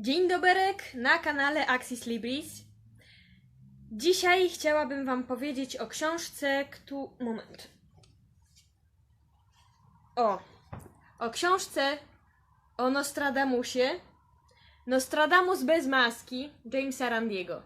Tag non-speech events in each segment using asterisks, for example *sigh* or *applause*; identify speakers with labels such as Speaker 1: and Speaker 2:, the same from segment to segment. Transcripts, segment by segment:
Speaker 1: Dzień doberek na kanale Axis Libris. Dzisiaj chciałabym Wam powiedzieć o książce, któ... Moment. O. O książce o Nostradamusie. Nostradamus bez maski Jamesa Randiego.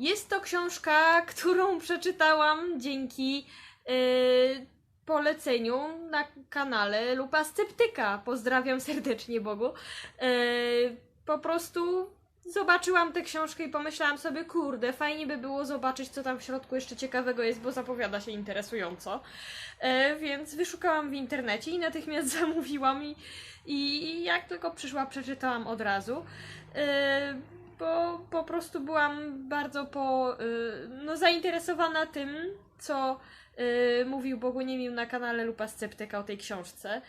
Speaker 1: Jest to książka, którą przeczytałam dzięki yy, poleceniu na kanale Lupa Sceptyka. Pozdrawiam serdecznie Bogu. Yy, po prostu zobaczyłam tę książkę i pomyślałam sobie, kurde, fajnie by było zobaczyć, co tam w środku jeszcze ciekawego jest, bo zapowiada się interesująco. Yy, więc wyszukałam w internecie i natychmiast *laughs* zamówiłam i, i jak tylko przyszła, przeczytałam od razu. Yy, bo po prostu byłam bardzo po, y, no, zainteresowana tym, co y, mówił Boguniemił na kanale Lupa Sceptyka o tej książce.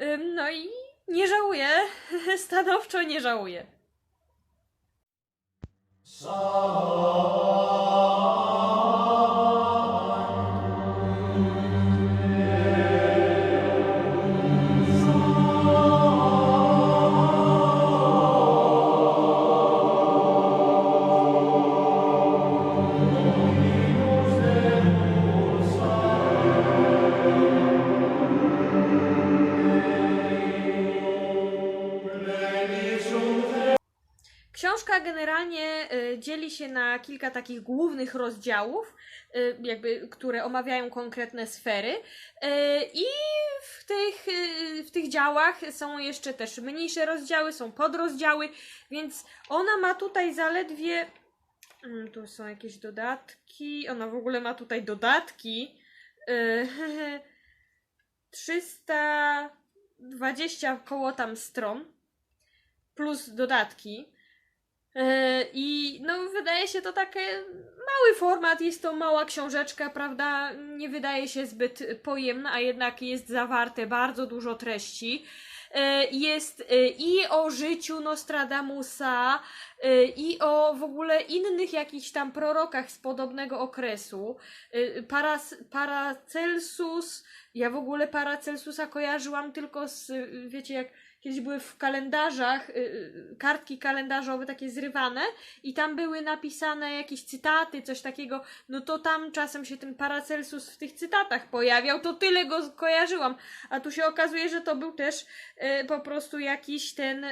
Speaker 1: Ym, No i nie żałuję, *laughs* stanowczo nie żałuję. Książka generalnie y, dzieli się na kilka takich głównych rozdziałów, y, jakby, które omawiają konkretne sfery. Y, I w tych, w tych działach są jeszcze też mniejsze rozdziały, są podrozdziały, więc ona ma tutaj zaledwie. Mm, Tu są jakieś dodatki. Ona w ogóle ma tutaj dodatki. Y, *laughs* 320 koło tam stron plus dodatki. E, I no, wydaje się to taki mały format, jest to mała książeczka, prawda? Nie wydaje się zbyt pojemna, a jednak jest zawarte bardzo dużo treści. E, Jest e, i o życiu Nostradamusa, i o w ogóle innych jakichś tam prorokach z podobnego okresu. Paras, Paracelsus, ja w ogóle Paracelsusa kojarzyłam tylko z, wiecie, jak kiedyś były w kalendarzach, y, y, kartki kalendarzowe takie zrywane i tam były napisane jakieś cytaty, coś takiego, no to tam czasem się ten Paracelsus w tych cytatach pojawiał, to tyle go kojarzyłam, a tu się okazuje, że to był też y, po prostu jakiś ten,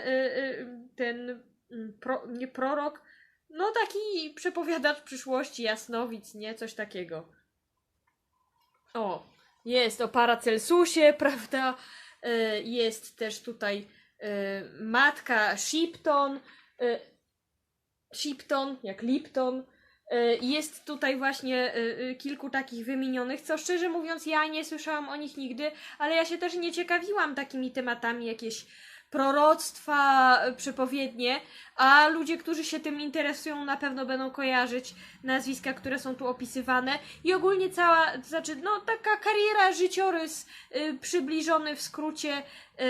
Speaker 1: ten mm, pro, nie prorok, no taki przepowiadacz przyszłości, jasnowic, nie? Coś takiego. O, jest o Paracelsusie, *laughs* prawda? E, Jest też tutaj e, matka Shipton, e, Shipton, jak Lipton. Jest tutaj właśnie kilku takich wymienionych, co szczerze mówiąc ja nie słyszałam o nich nigdy, ale ja się też nie ciekawiłam takimi tematami, jakieś proroctwa, e, przepowiednie, a ludzie, którzy się tym interesują, na pewno będą kojarzyć nazwiska, które są tu opisywane i ogólnie cała, to znaczy, no taka kariera, życiorys y, przybliżony w skrócie y,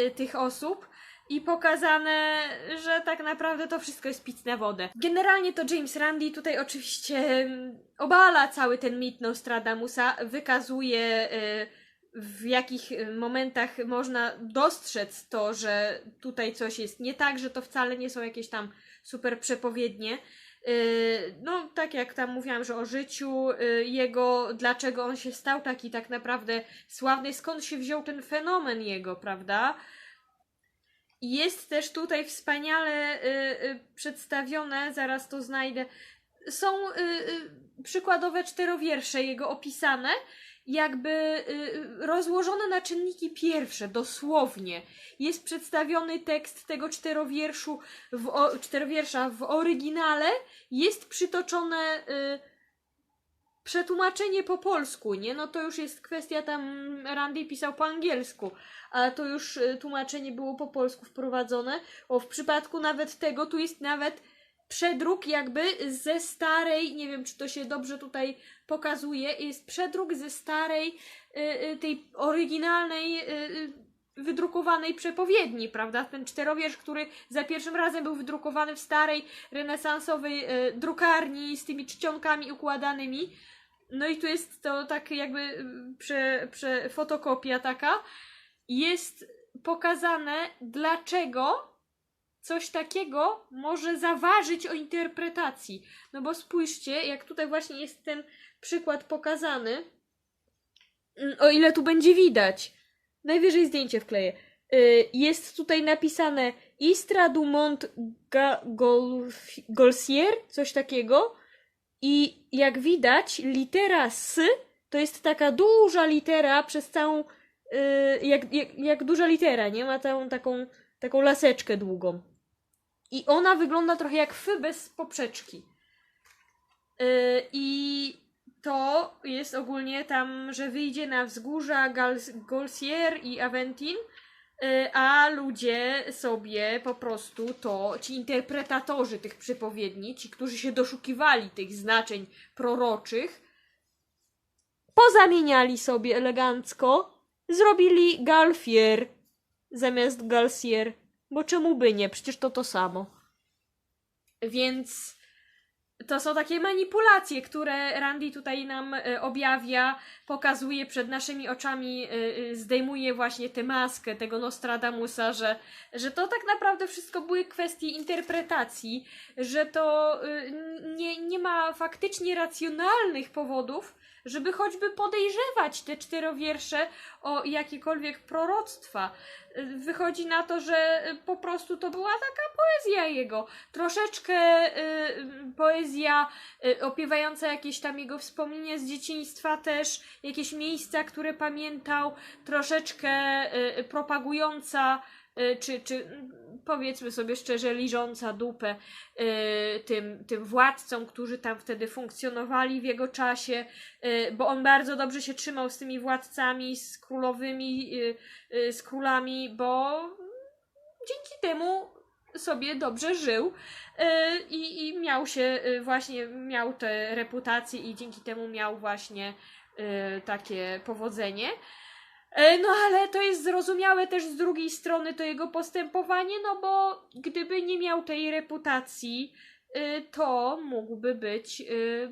Speaker 1: y, tych osób i pokazane, że tak naprawdę to wszystko jest pic na wodę. Generalnie to James Randi tutaj oczywiście mm, obala cały ten mit Nostradamusa, wykazuje y, w jakich y, momentach można dostrzec to, że tutaj coś jest nie tak, że to wcale nie są jakieś tam super przepowiednie. Yy, No, tak jak tam mówiłam, że o życiu yy, jego, dlaczego on się stał taki tak naprawdę sławny, skąd się wziął ten fenomen jego, prawda? Jest też tutaj wspaniale przedstawione, zaraz to znajdę. Są przykładowe czterowiersze jego opisane, jakby yy, rozłożone na czynniki pierwsze, dosłownie. Jest przedstawiony tekst tego czterowierszu w, czterowiersza w oryginale, jest przytoczone y, przetłumaczenie po polsku, nie? No to już jest kwestia tam, Randy pisał po angielsku, a to już y, tłumaczenie było po polsku wprowadzone. O, w przypadku nawet tego, tu jest nawet przedruk jakby ze starej, nie wiem czy to się dobrze tutaj pokazuje, jest przedruk ze starej, y, y, tej oryginalnej y, wydrukowanej przepowiedni, prawda? Ten czterowiersz, który za pierwszym razem był wydrukowany w starej, renesansowej drukarni z tymi czcionkami układanymi. No i tu jest to tak jakby prze, prze, fotokopia taka. Jest pokazane, dlaczego coś takiego może zaważyć o interpretacji. No bo spójrzcie, jak tutaj właśnie jest ten przykład pokazany, Mm, o ile tu będzie widać. Najwyżej zdjęcie wkleję. Y, Jest tutaj napisane Istra du Mont Golsier, coś takiego. I jak widać, litera S to jest taka duża litera przez całą. y, Jak, jak, jak duża litera, nie? Ma całą taką, taką laseczkę długą. I ona wygląda trochę jak F bez poprzeczki. Y, I to jest ogólnie tam, że wyjdzie na wzgórza Golsier i Aventin, y, a ludzie sobie po prostu to, ci interpretatorzy tych przypowiedni, ci, którzy się doszukiwali tych znaczeń proroczych, pozamieniali sobie elegancko, zrobili Galfier zamiast Galsier, bo czemu by nie, przecież to to samo. Więc to są takie manipulacje, które Randy tutaj nam e, objawia, pokazuje przed naszymi oczami, e, e, zdejmuje właśnie tę maskę tego Nostradamusa, że, że to tak naprawdę wszystko były kwestie interpretacji, że to nie, nie ma faktycznie racjonalnych powodów, żeby choćby podejrzewać te czterowiersze o jakiekolwiek proroctwa. Wychodzi na to, że po prostu to była taka poezja jego. Troszeczkę y, poezja y, opiewająca jakieś tam jego wspomnienia z dzieciństwa też, jakieś miejsca, które pamiętał, troszeczkę y, propagująca, y, czy, czy mm, powiedzmy sobie szczerze, liżąca dupę tym, tym władcom, którzy tam wtedy funkcjonowali w jego czasie, bo on bardzo dobrze się trzymał z tymi władcami, z królowymi, z królami, bo dzięki temu sobie dobrze żył y, i, i miał się y, właśnie, miał tę reputację i dzięki temu miał właśnie y, takie powodzenie. E, No ale to jest zrozumiałe też z drugiej strony to jego postępowanie, no bo gdyby nie miał tej reputacji, to mógłby być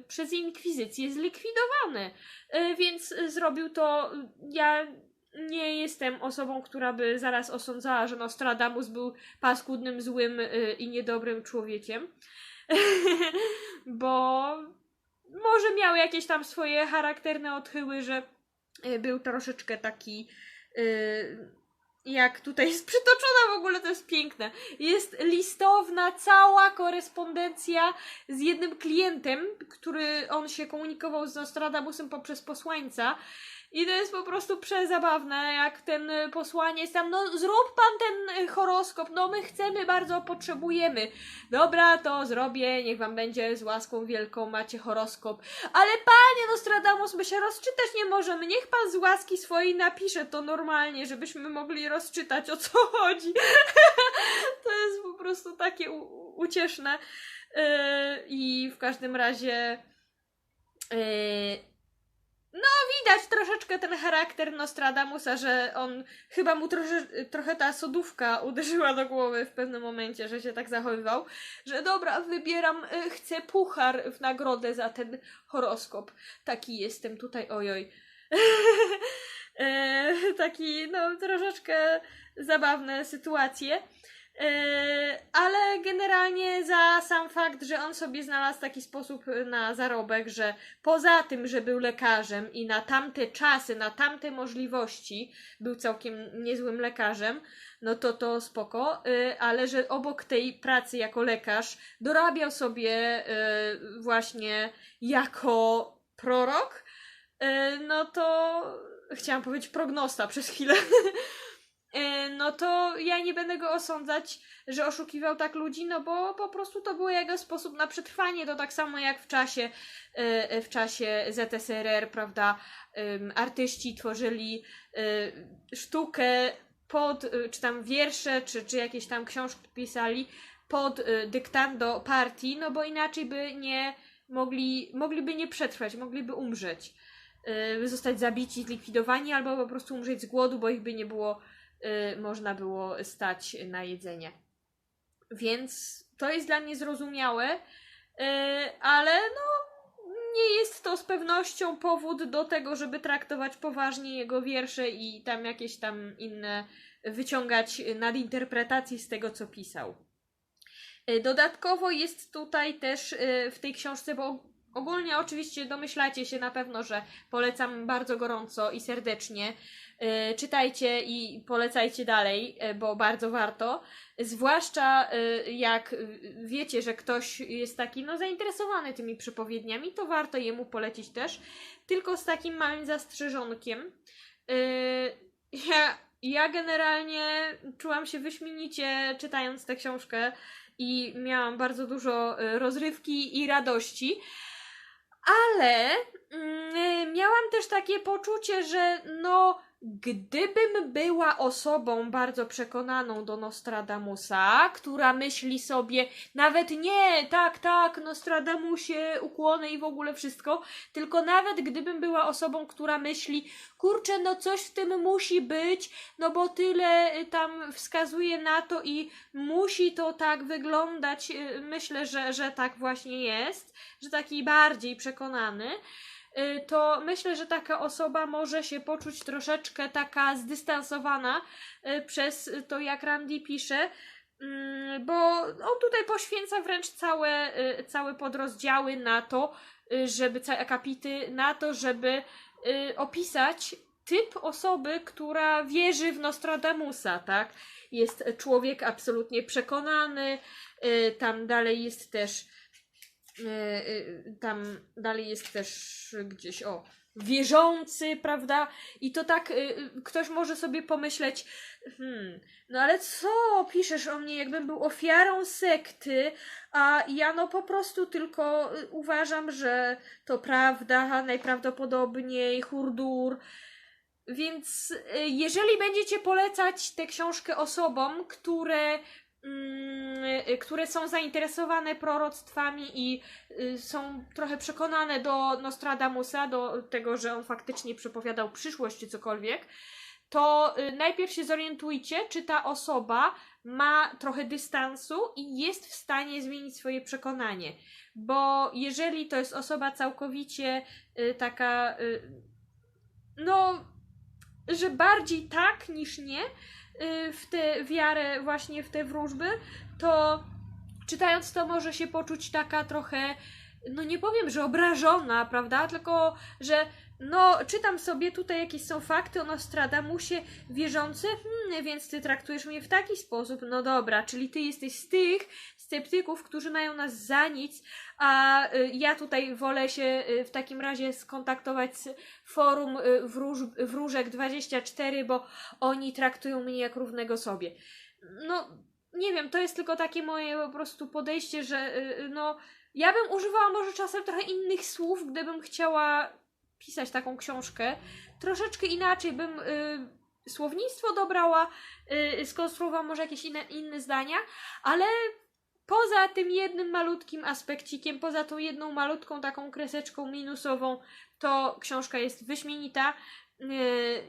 Speaker 1: przez inkwizycję zlikwidowany. Y, Więc zrobił to. Ja nie jestem osobą, która by zaraz osądzała, że Nostradamus był paskudnym, złym y, i niedobrym człowiekiem. *laughs* Bo może miał jakieś tam swoje charakterne odchyły, że y, był troszeczkę taki. y, jak tutaj jest przytoczona w ogóle, to jest piękne. Jest listowna cała korespondencja z jednym klientem, który on się komunikował z Nostradamusem poprzez posłańca. I to jest po prostu przezabawne, jak ten y, posłaniec tam, no zrób pan ten y, horoskop, no my chcemy, bardzo potrzebujemy. Dobra, to zrobię, niech wam będzie z łaską wielką, macie horoskop. Ale panie Nostradamus, my się rozczytać nie możemy, niech pan z łaski swojej napisze to normalnie, żebyśmy mogli rozczytać o co chodzi. *laughs* to jest po prostu takie ucieszne. Yy, I w każdym razie... Yy, no, widać troszeczkę ten charakter Nostradamusa, że on chyba mu trochę ta sodówka uderzyła do głowy w pewnym momencie, że się tak zachowywał, że dobra, wybieram, y, chcę puchar w nagrodę za ten horoskop. Taki jestem tutaj, ojoj. *laughs* e, taki, no, troszeczkę zabawne sytuacje. E, ale generalnie za sam fakt, że on sobie znalazł taki sposób na zarobek, że poza tym, że był lekarzem i na tamte czasy, na tamte możliwości był całkiem niezłym lekarzem, no to to spoko, y, ale że obok tej pracy jako lekarz dorabiał sobie y, właśnie jako prorok, no to chciałam powiedzieć prognosta przez chwilę. *laughs* Y, No to ja nie będę go osądzać, że oszukiwał tak ludzi, no bo po prostu to był jego sposób na przetrwanie. To tak samo jak w czasie, y, w czasie ZSRR, prawda? Artyści tworzyli sztukę pod, czy tam wiersze, czy, czy jakieś tam książki pisali pod dyktando partii, no bo inaczej by nie mogli, mogliby nie przetrwać, mogliby umrzeć. Zostać zabici, zlikwidowani, albo po prostu umrzeć z głodu, bo ich by nie było można było stać na jedzenie. Więc to jest dla mnie zrozumiałe, y, ale no nie jest to z pewnością powód do tego, żeby traktować poważnie jego wiersze i tam jakieś tam inne wyciągać nadinterpretacje z tego, co pisał. Y, Dodatkowo jest tutaj też y, w tej książce, bo ogólnie oczywiście domyślacie się na pewno, że polecam bardzo gorąco i serdecznie. Y, Czytajcie i polecajcie dalej, y, bo bardzo warto. Zwłaszcza y, jak wiecie, że ktoś jest taki no, zainteresowany tymi przepowiedniami, to warto jemu polecić też. Tylko z takim małym zastrzeżonkiem. Ja, ja generalnie czułam się wyśmienicie czytając tę książkę i miałam bardzo dużo rozrywki i radości. Ale mm, miałam też takie poczucie, że no, gdybym była osobą bardzo przekonaną do Nostradamusa, która myśli sobie, nawet nie, tak, tak, Nostradamusie, ukłony i w ogóle wszystko, tylko nawet gdybym była osobą, która myśli, kurczę, no coś w tym musi być, no bo tyle y, tam wskazuje na to i musi to tak wyglądać, y, myślę, że, że tak właśnie jest, że taki bardziej przekonany, to myślę, że taka osoba może się poczuć troszeczkę taka zdystansowana y, przez to, jak Randy pisze, mm, bo on tutaj poświęca wręcz całe, y, całe podrozdziały na to, y, żeby, całe akapity na to, żeby y, opisać typ osoby, która wierzy w Nostradamusa, tak? Jest człowiek absolutnie przekonany, y, tam dalej jest też y, y, tam dalej jest też gdzieś o wierzący, prawda? I to tak y, y, ktoś może sobie pomyśleć, hmm, no ale co piszesz o mnie, jakbym był ofiarą sekty, a ja no po prostu tylko y, uważam, że to prawda, najprawdopodobniej hurdur. Więc y, jeżeli będziecie polecać tę książkę osobom, które y, które są zainteresowane proroctwami i y, są trochę przekonane do Nostradamusa, do tego, że on faktycznie przepowiadał przyszłość czy cokolwiek, to y, najpierw się zorientujcie, czy ta osoba ma trochę dystansu i jest w stanie zmienić swoje przekonanie. Bo jeżeli to jest osoba całkowicie y, taka, y, no, że bardziej tak niż nie, y, w tę wiarę, właśnie w te wróżby, to czytając to może się poczuć taka trochę, no nie powiem, że obrażona, prawda? Tylko, że no, czytam sobie tutaj jakieś są fakty o Nostradamusie wierzący, hmm, więc ty traktujesz mnie w taki sposób, no dobra, czyli ty jesteś z tych sceptyków, którzy mają nas za nic, a y, ja tutaj wolę się y, w takim razie skontaktować z forum y, wróż, wróżek 24, bo oni traktują mnie jak równego sobie. No, nie wiem, to jest tylko takie moje po prostu podejście, że no, ja bym używała może czasem trochę innych słów, gdybym chciała pisać taką książkę. Troszeczkę inaczej bym y, słownictwo dobrała, y, skonstruowała może jakieś inne, inne zdania, ale poza tym jednym malutkim aspekcikiem, poza tą jedną malutką taką kreseczką minusową, to książka jest wyśmienita. Y,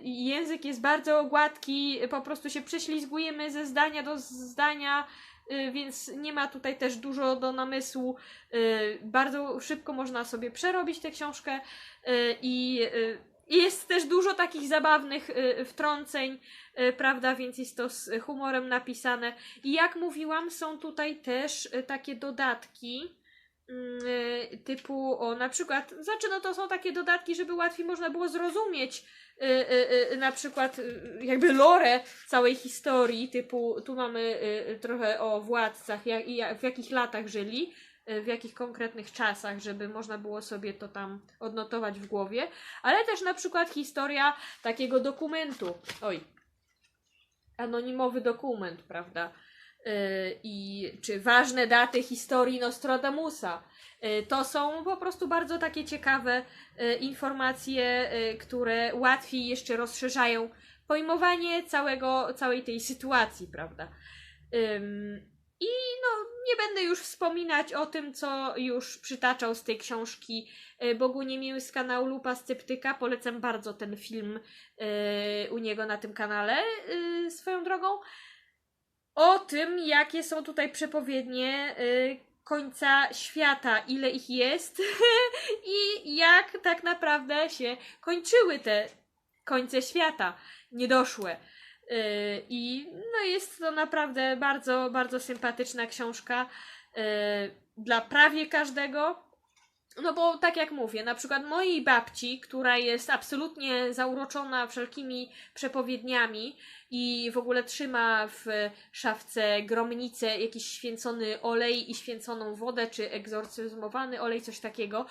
Speaker 1: Język jest bardzo gładki, po prostu się prześlizgujemy ze zdania do zdania, y, więc nie ma tutaj też dużo do namysłu. Y, Bardzo szybko można sobie przerobić tę książkę i i jest też dużo takich zabawnych y, wtrąceń, y, prawda, więc jest to z humorem napisane. I jak mówiłam, są tutaj też y, takie dodatki mm, typu, o na przykład, znaczy no to są takie dodatki, żeby łatwiej można było zrozumieć na przykład jakby lore całej historii, typu tu mamy trochę o władcach, jak, w jakich latach żyli, w jakich konkretnych czasach, żeby można było sobie to tam odnotować w głowie, ale też na przykład historia takiego dokumentu. Oj, anonimowy dokument, prawda? Yy, I czy ważne daty historii Nostradamusa. Yy, To są po prostu bardzo takie ciekawe informacje, które łatwiej jeszcze rozszerzają pojmowanie całego, całej tej sytuacji, prawda? I no, nie będę już wspominać o tym, co już przytaczał z tej książki y, Bogu Niemiły z kanału Lupa Sceptyka. Polecam bardzo ten film y, u niego na tym kanale y, swoją drogą. O tym, jakie są tutaj przepowiednie końca świata, ile ich jest *laughs* i jak tak naprawdę się kończyły te końce świata niedoszłe. Yy, I no jest to naprawdę bardzo, bardzo sympatyczna książka yy, dla prawie każdego. No bo tak jak mówię, na przykład mojej babci, która jest absolutnie zauroczona wszelkimi przepowiedniami i w ogóle trzyma w szafce gromnicę jakiś święcony olej i święconą wodę, czy egzorcyzmowany olej, coś takiego.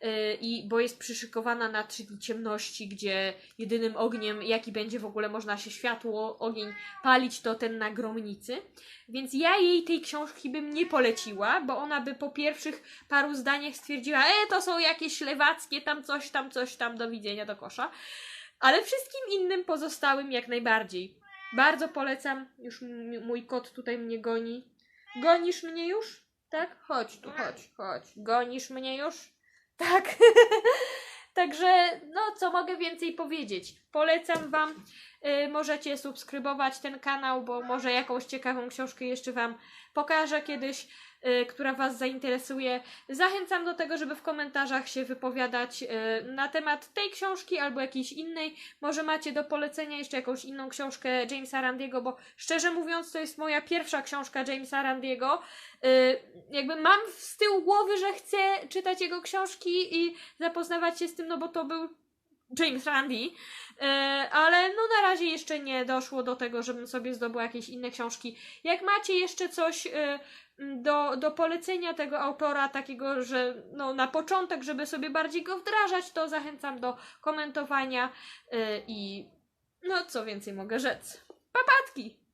Speaker 1: Yy, I bo jest przyszykowana na dni ciemności, gdzie jedynym ogniem, jaki będzie w ogóle można się światło, ogień palić, to ten na gromnicy. Więc ja jej tej książki bym nie poleciła, bo ona by po pierwszych paru zdaniach stwierdziła, e, to są jakieś lewackie, tam coś, tam coś, tam, do widzenia, do kosza. Ale wszystkim innym pozostałym jak najbardziej. Bardzo polecam, już mój kot tutaj mnie goni. Gonisz mnie już? Tak? Chodź tu, chodź, chodź. Gonisz mnie już? Tak. *laughs* Także, no, co mogę więcej powiedzieć? Polecam Wam. Y, możecie subskrybować ten kanał, bo może jakąś ciekawą książkę jeszcze Wam pokażę kiedyś, która Was zainteresuje. Zachęcam do tego, żeby w komentarzach się wypowiadać y, na temat tej książki albo jakiejś innej. Może macie do polecenia jeszcze jakąś inną książkę Jamesa Randiego, bo szczerze mówiąc, to jest moja pierwsza książka Jamesa Randiego. Y, jakby mam z tyłu głowy, że chcę czytać jego książki i zapoznawać się z tym, no bo to był James Randi, E, ale no na razie jeszcze nie doszło do tego, żebym sobie zdobyła jakieś inne książki. Jak macie jeszcze coś e, do, do polecenia tego autora, takiego, że no na początek, żeby sobie bardziej go wdrażać, to zachęcam do komentowania e, i no co więcej mogę rzec. Papatki!